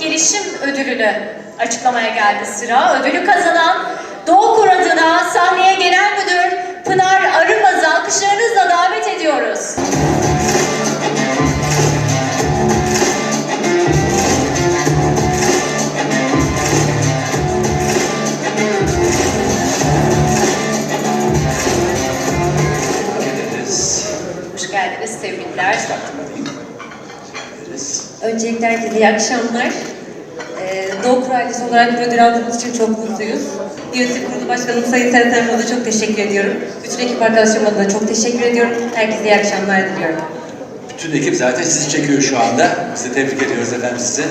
gelişim ödülünü açıklamaya geldi sıra. Ödülü kazanan Doğu Kur adına sahneye Genel Müdür Pınar Arımaz'ı alkışlarınızla davet ediyoruz. Hoş geldiniz, tebrikler. Ederiz. Öncelikle herkese iyi akşamlar. Ee, Doğu Kur ailesi olarak bu ödül aldığımız için çok mutluyuz. Yönetim Kurulu Başkanım Sayın Serhat Erman'a çok teşekkür ediyorum. Bütün ekip arkadaşlarım adına çok teşekkür ediyorum. Herkese iyi akşamlar diliyorum. Bütün ekip zaten sizi çekiyor şu anda. Sizi tebrik ediyoruz efendim size.